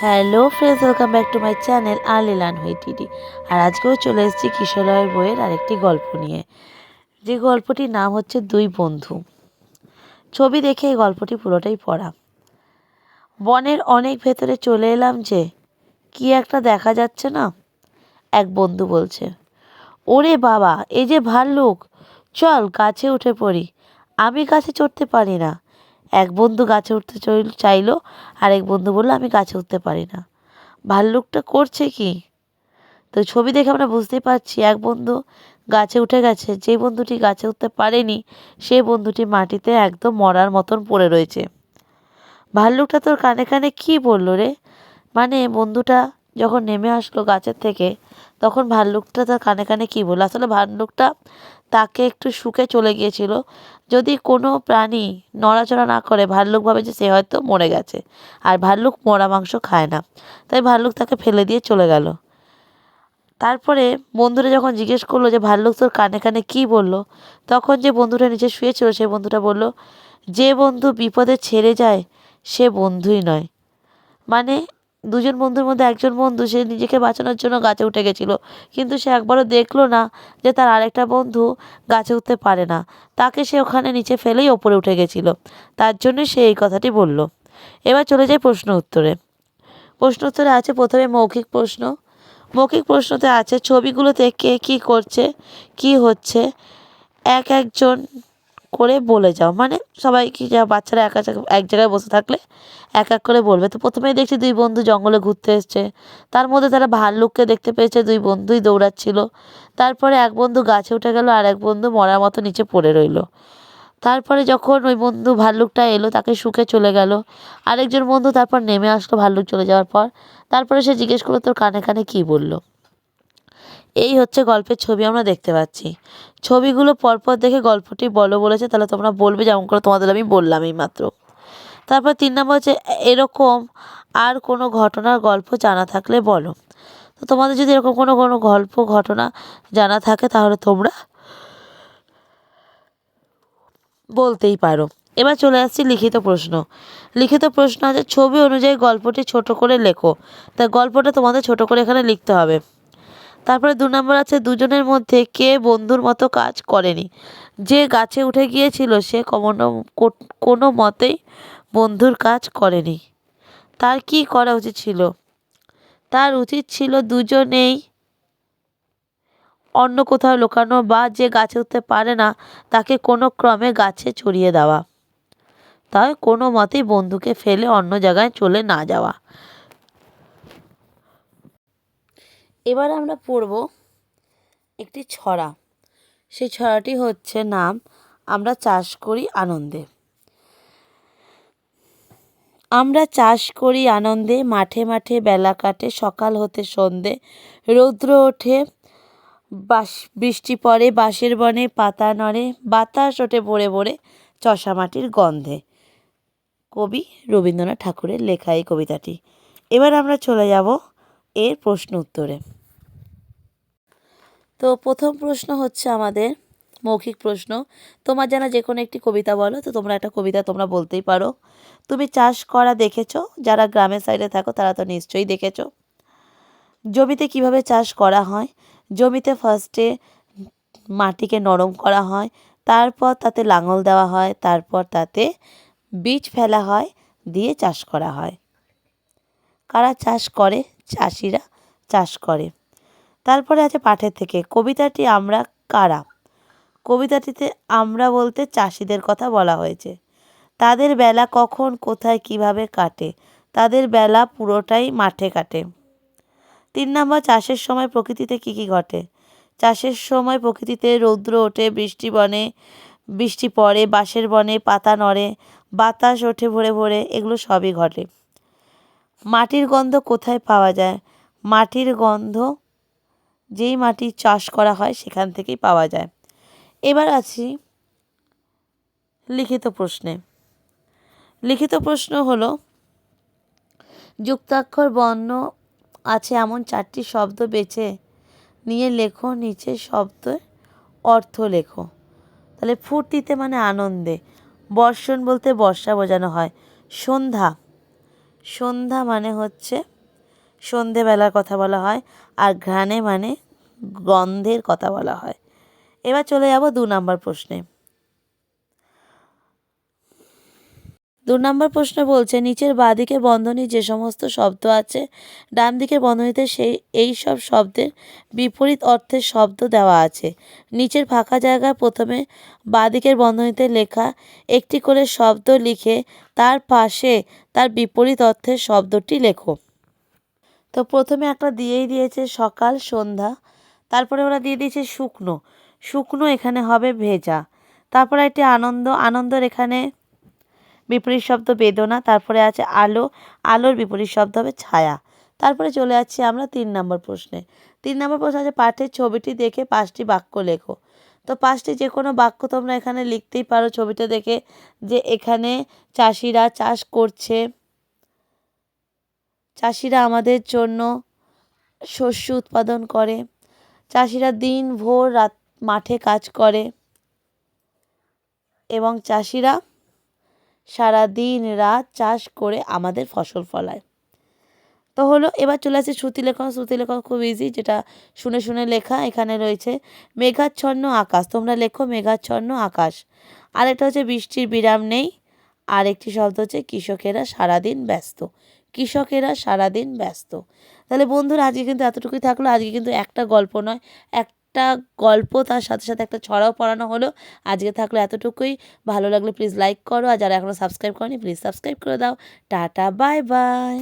Hello friends, welcome back to my channel early learn হুই টিডি। আর আজকেও চলে এসেছি কিশোরয়ের বইয়ের আরেকটি গল্প নিয়ে। যে গল্পটির নাম হচ্ছে দুই বন্ধু। ছবি দেখে এই গল্পটি পুরোটাই পড়া। বনের অনেক ভেতরে চলে এলাম যে, কি একটা দেখা যাচ্ছে না? এক বন্ধু বলছে, ওরে বাবা, এই যে ভাল্লুক, চল গাছে উঠে পড়ি। আমি গাছে চড়তে পারি না। এক বন্ধু গাছে উঠতে চইল- চাইলো আর এক বন্ধু বলল, আমি গাছে উঠতে পারি না। ভাল্লুকটা করছে কি? তো ছবি দেখে আমরা বুঝতেই পারছি, এক বন্ধু গাছে উঠে গেছে। যে বন্ধুটি গাছে উঠতে পারেনি সেই বন্ধুটি মাটিতে একদম মরার মতন পড়ে রয়েছে। ভাল্লুকটা তোর কানে কানে কি বলল রে? মানে বন্ধুটা যখন নেমে আসলো গাছের থেকে, তখন ভাল্লুকটা তার কানে কানে কী বলল? আসলে ভাল্লুকটা তাকে একটু শুকে চলে গিয়েছিল। যদি কোনো প্রাণী নড়াচড়া না করে, ভাল্লুক ভাবে যে সে হয়তো মরে গেছে। আর ভাল্লুক মরা মাংস খায় না। তাই ভাল্লুক তাকে ফেলে দিয়ে চলে গেল। তারপরে বন্ধুরা যখন জিজ্ঞেস করল যে, ভাল্লুক তোর কানে কানে কী বলল? তখন যে বন্ধুটা নিচে শুয়েছিল সেই বন্ধুটা বলল, যে বন্ধু বিপদে ছেড়ে যায়, সে বন্ধুই নয়। মানে দুজন বন্ধুর মধ্যে একজন বন্ধু, সে নিজেকে বাঁচানোর জন্য গাছে উঠে গেছিল। কিন্তু সে একবারও দেখল না যে তার আরেকটা বন্ধু গাছে উঠতে পারে না। তাকে সে ওখানে নিচে ফেলেই ওপরে উঠে গেছিল। তার জন্য সে এই কথাটি বলল। এবার চলে যায় প্রশ্ন উত্তরে। প্রশ্ন উত্তরে আছে প্রথমে মৌখিক প্রশ্ন। মৌখিক প্রশ্নতে আছে, ছবিগুলোতে কে কী করছে, কি হচ্ছে? এক একজন করে বলে যাও। মানে সবাই কি যা বাচ্চারা একা এক জায়গায় বসে থাকলে এক এক করে বলবে। তো প্রথমেই দেখছি দুই বন্ধু জঙ্গলে ঘুরতে এসছে। তার মধ্যে তারা ভাল্লুককে দেখতে পেয়েছে। দুই বন্ধুই দৌড়াচ্ছিল। তারপরে এক বন্ধু গাছে উঠে গেল আর এক বন্ধু মরার মতো নিচে পড়ে রইল। তারপরে যখন ওই বন্ধু ভাল্লুকটা এলো, তাকে শুকে চলে গেল। আরেকজন বন্ধু তারপর নেমে আসলো ভাল্লুক চলে যাওয়ার পর। তারপরে সে জিজ্ঞেস করল, তোর কানে কানে কী বলল? এই হচ্ছে গল্পের ছবি আমরা দেখতে পাচ্ছি। ছবিগুলো পরপর দেখে গল্পটি বলো বলেছে, তাহলে তোমরা বলবে যেমন করে তোমাদের আমি বললাম এই মাত্র তারপর তিন নম্বর হচ্ছে, এরকম আর কোনো ঘটনার গল্প জানা থাকলে বলো। তো তোমাদের যদি এরকম কোনো কোনো গল্প, ঘটনা জানা থাকে, তাহলে তোমরা বলতেই পারো। এবার চলে আসছি লিখিত প্রশ্ন। লিখিত প্রশ্ন আছে, ছবি অনুযায়ী গল্পটি ছোট করে লেখো। তা গল্পটা তোমাদের ছোট করে এখানে লিখতে হবে। তারপরে দু নম্বর আছে, দুজনের মধ্যে কে বন্ধুর মতো কাজ করেনি। যে গাছে উঠে গিয়েছিল, সে কোনো কোনো মতেই বন্ধুর কাজ করেনি। তার কি করা উচিত ছিল? তার উচিত ছিল দুজনেই অন্য কোথাও লুকানো বা যে গাছে উঠতে পারে না, তাকে কোনো ক্রমে গাছে চড়িয়ে দেওয়া। তাই কোনো মতেই বন্ধুকে ফেলে অন্য জায়গায় চলে না যাওয়া। এবার আমরা পড়ব একটি ছড়া। সেই ছড়াটি হচ্ছে নাম, আমরা চাষ করি আনন্দে। আমরা চাষ করি আনন্দে, মাঠে মাঠে বেলা কাটে, সকাল হতে সন্ধে, রৌদ্র ওঠে, বাস, বৃষ্টি পড়ে, বাঁশের বনে পাতা নড়ে, বাতাস ওঠে ভরে ভরে, চষা মাটির গন্ধে। কবি রবীন্দ্রনাথ ঠাকুরের লেখা এই কবিতাটি। এবার আমরা চলে যাব এর প্রশ্ন উত্তরে। তো প্রথম প্রশ্ন হচ্ছে আমাদের মৌখিক প্রশ্ন। তোমার জানা যে কোনো একটি কবিতা বলো, তো তোমরা একটা কবিতা তোমরা বলতেই পারো। তুমি চাষ করা দেখেছ? যারা গ্রামের সাইডে থাকো, তারা তো নিশ্চয়ই দেখেছ। জমিতে কীভাবে চাষ করা হয়? জমিতে ফার্স্টে মাটিকে নরম করা হয়, তারপর তাতে লাঙল দেওয়া হয়, তারপর তাতে বীজ ফেলা হয়, দিয়ে চাষ করা হয়। কারা চাষ করে? চাষিরা চাষ করে। তারপরে আছে পাঠের থেকে, কবিতাটি আমরা কারা? কবিতাটিতে আমরা বলতে চাষিদের কথা বলা হয়েছে। তাদের বেলা কখন, কোথায়, কীভাবে কাটে? তাদের বেলা পুরোটাই মাঠে কাটে। তিন নম্বর, চাষের সময় প্রকৃতিতে কী কী ঘটে? চাষের সময় প্রকৃতিতে রৌদ্র ওঠে, বৃষ্টি বনে, বৃষ্টি পড়ে, বাঁশের বনে, পাতা নড়ে, বাতাস ওঠে ভরে ভরে, এগুলো সবই ঘটে। মাটির গন্ধ কোথায় পাওয়া যায়? মাটির গন্ধ, যেই মাটি চাষ করা হয় সেখান থেকেই পাওয়া যায়। এবার আছি লিখিত প্রশ্নে। লিখিত প্রশ্ন হলো, যুক্তাক্ষর বর্ণ আছে এমন চারটি শব্দ বেছে নিয়ে লেখো, নিচে শব্দ অর্থ লেখো। তাহলে ফুর্তিতে মানে আনন্দে। বর্ষণ বলতে বর্ষা বোঝানো হয়। সন্ধ্যা সন্ধ্যা মানে হচ্ছে সন্ধেবেলার কথা বলা হয় আর ঘ্রাণে মানে গন্ধের কথা বলা হয়। এবার চলে যাব দু নম্বর প্রশ্নে। দু নম্বর প্রশ্ন বলছে, নিচের বাঁদিকে বন্ধনী যে সমস্ত শব্দ আছে, ডান দিকের বন্ধনীতে সেই, এই সব শব্দের বিপরীত অর্থের শব্দ দেওয়া আছে। নিচের ফাঁকা জায়গায় প্রথমে বাঁদিকের বন্ধনীতে লেখা একটি করে শব্দ লিখে তার পাশে তার বিপরীত অর্থের শব্দটি লেখো। তো প্রথমে একটা দিয়েই দিয়েছে সকাল, সন্ধ্যা, তারপরে ওরা দিয়ে দিয়েছে শুকনো। শুকনো এখানে হবে ভেজা। তারপরে একটি আনন্দ, আনন্দের এখানে বিপরীত শব্দ বেদনা, তারপরে আছে আলো, আলোর বিপরীত শব্দ হবে ছায়া। তারপরে চলে যাচ্ছি আমরা তিন নম্বর প্রশ্নে। তিন নম্বর প্রশ্ন আছে, পাঠের ছবিটি দেখে পাঁচটি বাক্য লেখো। তো পাঁচটি যে কোনো বাক্য তোমরা এখানে লিখতেই পারো ছবিটা দেখে যে এখানে চাষিরা চাষ করছে। চাষিরা আমাদের জন্য শস্য উৎপাদন করে। চাষিরা দিন ভোর রাত মাঠে কাজ করে। এবং চাষিরা সারা দিন রাত চাষ করে আমাদের ফসল ফলায়। তো হলো, এবার চলে আসছে শ্রুতি লেখন শ্রুতি লেখন খুব ইজি যেটা শুনে শুনে লেখা। এখানে রয়েছে, মেঘাচ্ছন্ন আকাশ। তোমরা লেখো মেঘাচ্ছন্ন আকাশ। আরেকটা হচ্ছে, বৃষ্টির বিরাম নেই। আর একটি শব্দ হচ্ছে, কৃষকেরা সারাদিন ব্যস্ত। কৃষকেরা সারাদিন ব্যস্ত। তাহলে বন্ধুরা, আজকে কিন্তু এতটুকুই থাকল। আজকে কিন্তু একটা গল্প নয় একটা গল্প, তার সাথে সাথে একটা ছড়াও পড়ানো হলো। আজকে থাকল এতটুকুই। ভালো লাগলে প্লিজ লাইক করো। আর যারা এখনও সাবস্ক্রাইব করনি প্লিজ সাবস্ক্রাইব করে দাও। Tata bye bye